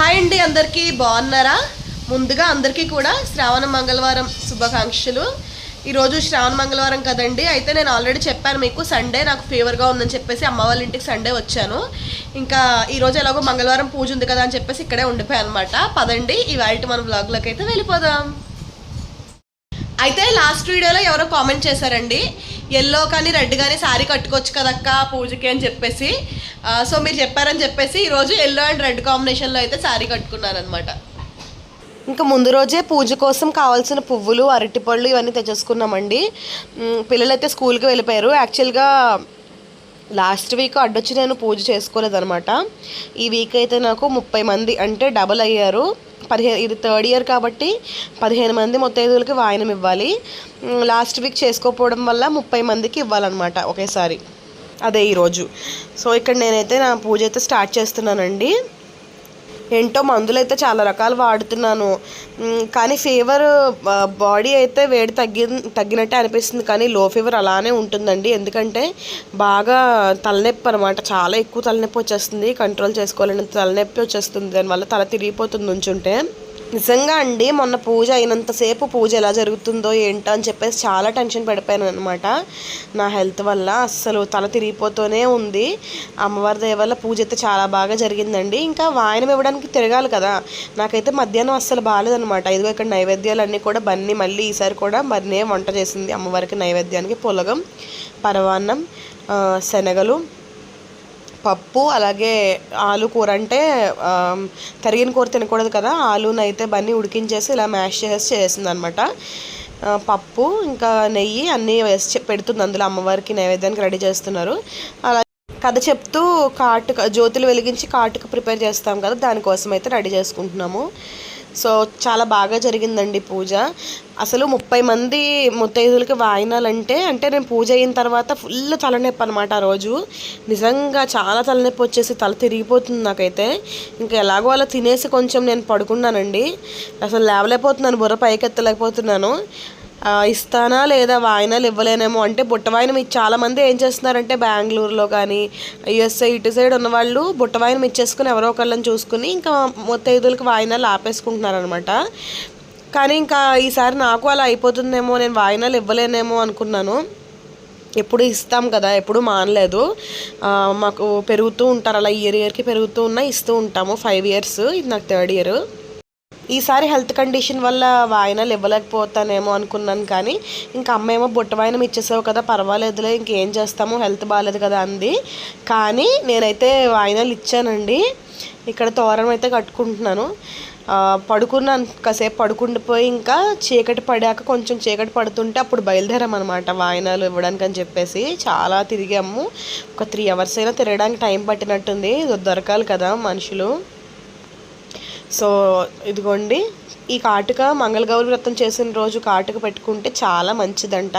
Hi అండి అందరికీ బాగున్నారా? ముందుగా అందరికీ కూడా శ్రావణ మంగళవారం శుభాకాంక్షలు. ఈరోజు శ్రావణ మంగళవారం కదండి అయితే నేను ఆల్రెడీ చెప్పాను మీకు సండే నాకు ఫీవర్గా ఉందని చెప్పేసి అమ్మ వాళ్ళ ఇంటికి సండే వచ్చాను. ఇంకా ఈరోజు ఎలాగో మంగళవారం పూజ ఉంది కదా అని చెప్పేసి ఇక్కడే ఉండిపోయాను అనమాట పదండి ఇవాళ మన బ్లాగ్లోకి అయితే వెళ్ళిపోదాం. అయితే లాస్ట్ వీడియోలో ఎవరో కామెంట్ చేశారండి ఎల్లో కానీ రెడ్ కానీ శారీ కట్టుకోవచ్చు కదక్క పూజకి అని చెప్పేసి. సో మీరు చెప్పారని చెప్పేసి ఈరోజు ఎల్లో అండ్ రెడ్ కాంబినేషన్లో అయితే శారీ కట్టుకున్నారనమాట ఇంకా ముందు రోజే పూజ కోసం కావాల్సిన పువ్వులు అరటిపళ్ళు ఇవన్నీ తెచ్చేసుకున్నామండి. పిల్లలైతే స్కూల్కి వెళ్ళిపోయారు. యాక్చువల్గా లాస్ట్ వీక్ అడ్డొచ్చి నేను పూజ చేసుకోలేదనమాట ఈ వీక్ అయితే నాకు ముప్పై మంది అంటే డబల్ అయ్యారు. పదిహేను ఇది థర్డ్ ఇయర్ కాబట్టి పదిహేను మంది మొత్తైదులకి వాయనం ఇవ్వాలి. లాస్ట్ వీక్ చేసుకోకపోవడం వల్ల ముప్పై మందికి ఇవ్వాలన్నమాట ఒకేసారి. అదే ఈరోజు సో ఇక్కడ నేనైతే నా పూజ అయితే స్టార్ట్ చేస్తున్నానండి. ఏంటో మందులైతే చాలా రకాలు వాడుతున్నాను. కానీ ఫీవర్ బాడీ అయితే వేడి తగ్గి తగ్గినట్టే అనిపిస్తుంది. కానీ లో ఫీవర్ అలానే ఉంటుందండి. ఎందుకంటే బాగా తలనొప్పి అనమాట చాలా ఎక్కువ తలనొప్పి వచ్చేస్తుంది. కంట్రోల్ చేసుకోలేని తలనొప్పి వచ్చేస్తుంది. దానివల్ల తల తిరిగిపోతుంది ఉంచుంటే. నిజంగా అండి మొన్న పూజ అయినంతసేపు పూజ ఎలా జరుగుతుందో ఏంటో అని చెప్పేసి చాలా టెన్షన్ పడిపోయాను అనమాట నా హెల్త్ వల్ల అస్సలు తల తిరిగిపోతూనే ఉంది. అమ్మవారి దయ వల్ల పూజ అయితే చాలా బాగా జరిగిందండి. ఇంకా వాయనం ఇవ్వడానికి తిరగాలి కదా. నాకైతే మధ్యాహ్నం అస్సలు బాగాలేదనమాట ఇదిగో ఇక్కడ నైవేద్యాలు అన్నీ కూడా బన్నీ మళ్ళీ ఈసారి కూడా బన్నే వంట చేసింది అమ్మవారికి నైవేద్యానికి పులగం పరవాన్నం శనగలు పప్పు అలాగే ఆలు కూర అంటే తరిగిన కూర తినకూడదు కదా ఆలుని అయితే బన్నీ ఉడికించేసి ఇలా మ్యాష్ చేసి చేసింది అనమాట పప్పు ఇంకా నెయ్యి అన్నీ వేసి పెడుతుంది అందులో అమ్మవారికి నైవేద్యానికి రెడీ చేస్తున్నారు. అలా కథ చెప్తూ కాటుక జ్యోతులు వెలిగించి కాటుక ప్రిపేర్ చేస్తాం కదా దానికోసం అయితే రెడీ చేసుకుంటున్నాము. సో చాలా బాగా జరిగిందండి పూజ. అసలు ముప్పై మంది ముత్తైదులకి వాయినాలంటే అంటే నేను పూజ అయిన తర్వాత ఫుల్ తలనొప్పి అనమాట ఆ రోజు. నిజంగా చాలా తలనొప్పి వచ్చేసి తల తిరిగిపోతుంది నాకైతే. ఇంకా ఎలాగో అలా తినేసి కొంచెం నేను పడుకున్నానండి. అసలు లేవలేకపోతున్నాను బుర్ర పైకెత్తలేకపోతున్నాను. ఇస్తానా లేదా వాయినాలు ఇవ్వలేనేమో అంటే బుట్ట వాయినం ఇచ్చి చాలామంది ఏం చేస్తున్నారంటే బెంగళూరులో కానీ యుఎస్ఏ ఇటు సైడ్ ఉన్నవాళ్ళు బుట్ట వాయినం ఇచ్చేసుకుని ఎవరో ఒకళ్ళని చూసుకుని ఇంకా మొత్తైదులకి వాయినాలు ఆపేసుకుంటున్నారనమాట. కానీ ఇంకా ఈసారి నాకు అలా అయిపోతుందేమో నేను వాయినాలు ఇవ్వలేనేమో అనుకున్నాను. ఎప్పుడు ఇస్తాం కదా ఎప్పుడు మానలేదు. మాకు పెరుగుతూ ఉంటారు అలా ఇయర్ ఇయర్కి పెరుగుతూ ఉన్నా ఇస్తూ ఉంటాము ఫైవ్ ఇయర్స్ ఇది నాకు థర్డ్ ఇయర్. ఈసారి హెల్త్ కండిషన్ వల్ల వాయినాలు ఇవ్వలేకపోతానేమో అనుకున్నాను కానీ ఇంకా అమ్మ ఏమో బుట్ట వాయినం ఇచ్చేసావు కదా పర్వాలేదులే ఇంకేం చేస్తాము హెల్త్ బాగాలేదు కదా అంది. కానీ నేనైతే వాయినాలు ఇచ్చానండి. ఇక్కడ తోరణం అయితే కట్టుకుంటున్నాను. పడుకున్నాను కాసేపు పడుకుండిపోయి ఇంకా చీకటి పడాక కొంచెం చీకటి పడుతుంటే అప్పుడు బయలుదేరామన్నమాట వాయినాలు ఇవ్వడానికి అని చెప్పేసి. చాలా తిరిగాము. ఒక త్రీ అవర్స్ అయినా తిరగడానికి టైం పట్టినట్టుంది. దొరకాలి కదా మనుషులు. సో ఇదిగోండి ఈ కాటుక మంగళగౌరి వ్రతం చేసిన రోజు కాటుక పెట్టుకుంటే చాలా మంచిదంట.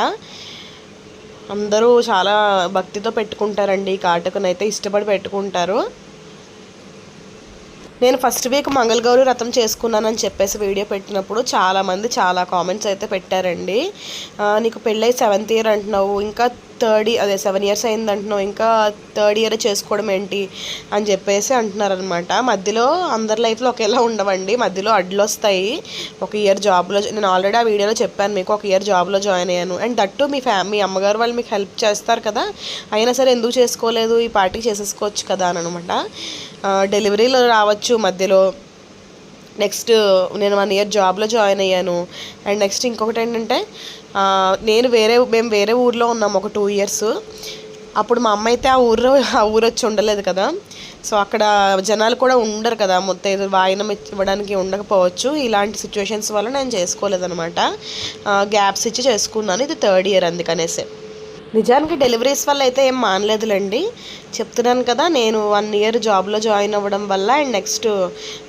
అందరూ చాలా భక్తితో పెట్టుకుంటారండి ఈ కాటుకనైతే ఇష్టపడి పెట్టుకుంటారు. నేను ఫస్ట్ వీక్ మంగళగౌరి వ్రతం చేసుకున్నానని చెప్పేసి వీడియో పెట్టినప్పుడు చాలామంది చాలా కామెంట్స్ అయితే పెట్టారండి. నీకు పెళ్ళై సెవెంత్ ఇయర్ అంటున్నావు ఇంకా థర్డ్ అదే సెవెన్ ఇయర్స్ అయింది అంటున్నావు ఇంకా థర్డ్ ఇయర్ చేసుకోవడం ఏంటి అని చెప్పేసి అంటున్నారనమాట మధ్యలో అందరి లైఫ్లో ఒకేలా ఉండవండి. మధ్యలో అడ్లు వస్తాయి. ఒక ఇయర్ జాబ్లో నేను ఆల్రెడీ ఆ వీడియోలో చెప్పాను మీకు ఒక ఇయర్ జాబ్లో జాయిన్ అయ్యాను. అండ్ దట్టు మీ ఫ్యా మీ అమ్మగారు వాళ్ళు మీకు హెల్ప్ చేస్తారు కదా అయినా సరే ఎందుకు చేసుకోలేదు? ఈ పార్టీ చేసేసుకోవచ్చు కదా అని అనమాట డెలివరీలో రావచ్చు మధ్యలో. నెక్స్ట్ నేను వన్ ఇయర్ జాబ్లో జాయిన్ అయ్యాను. అండ్ నెక్స్ట్ ఇంకొకటి ఏంటంటే నేను వేరే మేము వేరే ఊర్లో ఉన్నాము ఒక టూ ఇయర్స్ అప్పుడు మా అమ్మ అయితే ఆ ఊర్లో ఆ ఊరు వచ్చి ఉండలేదు కదా. సో అక్కడ జనాలు కూడా ఉండరు కదా. మొత్తం వాయినం ఇవ్వడానికి ఉండకపోవచ్చు. ఇలాంటి సిచ్యువేషన్స్ వల్ల నేను చేసుకోలేదనమాట గ్యాప్స్ ఇచ్చి చేసుకున్నాను. ఇది థర్డ్ ఇయర్ అందుకనేసే. నిజానికి డెలివరీస్ వల్ల అయితే ఏం మానలేదులేండి. చెప్తున్నాను కదా నేను వన్ ఇయర్ జాబ్లో జాయిన్ అవ్వడం వల్ల అండ్ నెక్స్ట్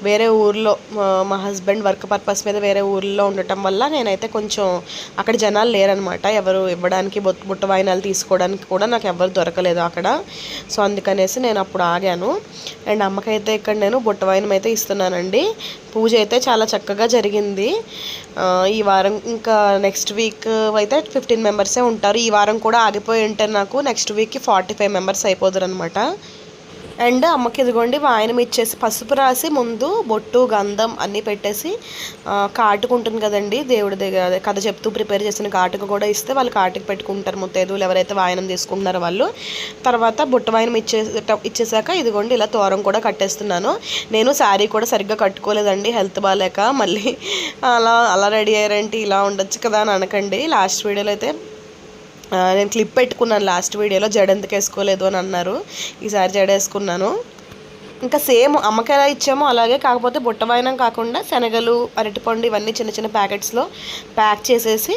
వేరే ఊర్లో మా- హస్బెండ్ వర్క్ పర్పస్ మీద వేరే ఊర్లో ఉండటం వల్ల నేనైతే కొంచెం అక్కడ జనాలు లేరనమాట. ఎవరు ఇవ్వడానికి బొట్టు బుట్ట వాయినాలు తీసుకోవడానికి కూడా నాకు ఎవరు దొరకలేదు అక్కడ. సో అందుకనేసి నేను అప్పుడు ఆగాను. అండ్ అమ్మకైతే ఇక్కడ నేను బుట్ట వాయినం అయితే ఇస్తున్నానండి. పూజ అయితే చాలా చక్కగా జరిగింది. ఈ వారం ఇంకా నెక్స్ట్ వీక్ అయితే ఫిఫ్టీన్ మెంబర్సే ఉంటారు. ఈ వారం కూడా ఆగిపోయి ఉంటే నాకు నెక్స్ట్ వీక్కి ఫార్టీ ఫైవ్ మెంబర్స్ అయిపోతారు అనమాట అండ్ అమ్మకి ఇదిగోండి వాయనం ఇచ్చేసి పసుపు రాసి ముందు బొట్టు గంధం అన్నీ పెట్టేసి కాటుకు ఉంటుంది కదండి దేవుడి దగ్గర. కథ చెప్తూ ప్రిపేర్ చేసిన కాటుకు కూడా ఇస్తే వాళ్ళు కాటుకు పెట్టుకుంటారు ముత్తైదువులు. ఎవరైతే వాయనం తీసుకుంటున్నారో వాళ్ళు. తర్వాత బొట్టు వాయనం ఇచ్చే ఇచ్చేసాక ఇదిగోండి ఇలా తోరం కూడా కట్టేస్తున్నాను. నేను శారీ కూడా సరిగ్గా కట్టుకోలేదండి హెల్త్ బాగాలేక మళ్ళీ అలా అలా రెడీ అయ్యారంటే ఇలా ఉండొచ్చు కదా అని అనకండి. లాస్ట్ వీడియోలో అయితే నేను క్లిప్ పెట్టుకున్నాను లాస్ట్ వీడియోలో జడ ఎందుకు వేసుకోలేదు అని అన్నారు. ఈసారి జడ వేసుకున్నాను. ఇంకా సేమ్ అమ్మకి ఎలా ఇచ్చామో అలాగే కాకపోతే బుట్టవాయనం కాకుండా శనగలు అరటిపండు ఇవన్నీ చిన్న చిన్న ప్యాకెట్స్లో ప్యాక్ చేసేసి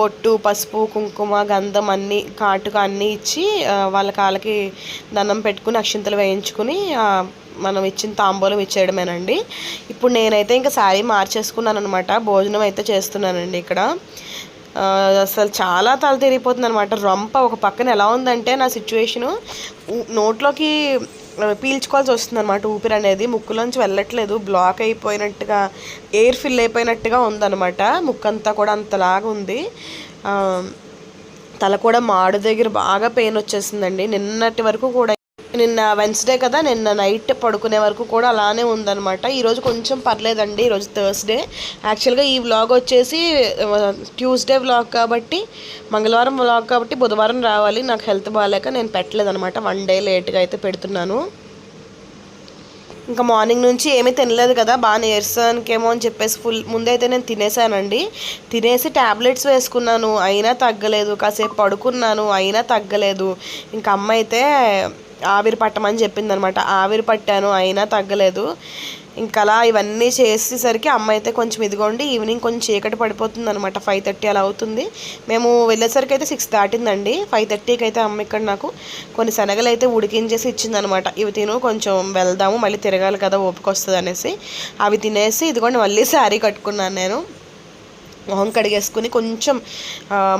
బొట్టు పసుపు కుంకుమ గంధం అన్నీ కాటుక అన్నీ ఇచ్చి వాళ్ళ కాళ్ళకి దండం పెట్టుకుని అక్షింతలు వేయించుకుని మనం ఇచ్చిన తాంబూలం ఇచ్చేయడమేనండి. ఇప్పుడు నేనైతే ఇంకా శారీ మార్చేసుకున్నాను అనమాట భోజనం అయితే చేస్తున్నానండి ఇక్కడ. అసలు చాలా తల తిరిగిపోతుంది అనమాట రొంప ఒక పక్కన ఎలా ఉందంటే నా సిచ్యువేషను నోట్లోకి పీల్చుకోవాల్సి వస్తుంది అనమాట ఊపిరి అనేది ముక్కులోంచి వెళ్ళట్లేదు. బ్లాక్ అయిపోయినట్టుగా ఎయిర్ ఫిల్ అయిపోయినట్టుగా ఉందన్నమాట. ముక్కంతా కూడా అంతలాగా ఉంది. తల కూడా మాడు దగ్గర బాగా పెయిన్ వచ్చేసిందండి. నిన్నటి వరకు కూడా నిన్న వెన్స్డే కదా నిన్న నైట్ పడుకునే వరకు కూడా అలానే ఉందన్నమాట. ఈరోజు కొంచెం పర్లేదండి ఈరోజు థర్స్డే యాక్చువల్గా ఈ వ్లాగ్ వచ్చేసి ట్యూస్డే వ్లాగ్ కాబట్టి మంగళవారం వ్లాగ్ కాబట్టి బుధవారం రావాలి. నాకు హెల్త్ బాగాలేక నేను పెట్టలేదన్నమాట. వన్ డే లేట్గా అయితే పెడుతున్నాను. ఇంకా మార్నింగ్ నుంచి ఏమీ తినలేదు కదా బాగా నీరసానికేమో అని చెప్పేసి ఫుల్ ముందైతే నేను తినేసానండి. తినేసి ట్యాబ్లెట్స్ వేసుకున్నాను అయినా తగ్గలేదు. కాసేపు పడుకున్నాను అయినా తగ్గలేదు. ఇంకా అమ్మ అయితే ఆవిరి పట్టమని చెప్పింది అనమాట ఆవిరి పట్టాను అయినా తగ్గలేదు. ఇంకా అలా ఇవన్నీ చేసేసరికి అమ్మ అయితే కొంచెం ఇదిగోండి ఈవినింగ్ కొంచెం చీకటి పడిపోతుంది అనమాట ఫైవ్ థర్టీ అలా అవుతుంది. మేము వెళ్ళేసరికి అయితే సిక్స్ దాటిందండి. ఫైవ్ థర్టీకి అయితే అమ్మ ఇక్కడ నాకు కొన్ని శనగలు అయితే ఉడికించేసి ఇచ్చిందనమాట. ఇవి తిను కొంచెం వెళ్దాము మళ్ళీ తిరగాలి కదా ఓపిక వస్తుంది అనేసి. అవి తినేసి ఇదిగోండి మళ్ళీ శారీ కట్టుకున్నాను నేను. మొహం కడిగేసుకుని కొంచెం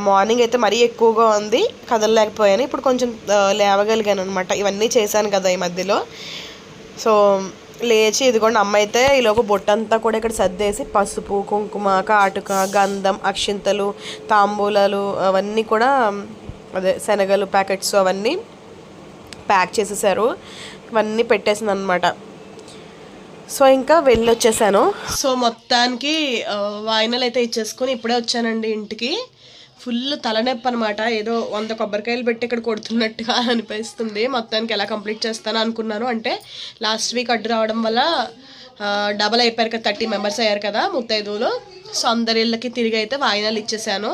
మార్నింగ్ అయితే మరీ ఎక్కువగా ఉంది కదలలేకపోయాను. ఇప్పుడు కొంచెం లేవగలిగాను అనమాట ఇవన్నీ చేశాను కదా ఈ మధ్యలో. సో లేచి ఇదిగోండి అమ్మ అయితే ఈలోపు బొట్టంతా కూడా ఇక్కడ సర్దేసి పసుపు కుంకుమ కాటుక గంధం అక్షింతలు తాంబూలాలు అవన్నీ కూడా అదే శనగలు ప్యాకెట్స్ అవన్నీ ప్యాక్ చేసేసారు. ఇవన్నీ పెట్టేసింది అనమాట సో ఇంకా వెళ్ళి వచ్చేసాను సో మొత్తానికి వాయినలు అయితే ఇచ్చేసుకొని ఇప్పుడే వచ్చానండి ఇంటికి. ఫుల్ తలనొప్పి అనమాట ఏదో వంద కొబ్బరికాయలు పెట్టి ఇక్కడ కొడుతున్నట్టుగా అనిపిస్తుంది. మొత్తానికి ఎలా కంప్లీట్ చేస్తాను అనుకున్నాను. అంటే లాస్ట్ వీక్ అడ్డు రావడం వల్ల డబల్ అయిపోయారు కదా థర్టీ మెంబర్స్ అయ్యారు కదా ముత్తైదువులు. సో అందరి ఇళ్ళకి తిరిగి అయితే వాయినాలు ఇచ్చేసాను.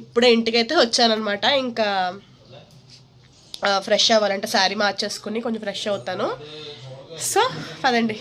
ఇప్పుడే ఇంటికైతే వచ్చానమాట ఇంకా ఫ్రెష్ అవ్వాలంటే శారీ మార్చేసుకుని కొంచెం ఫ్రెష్ అవుతాను. సో పదండి.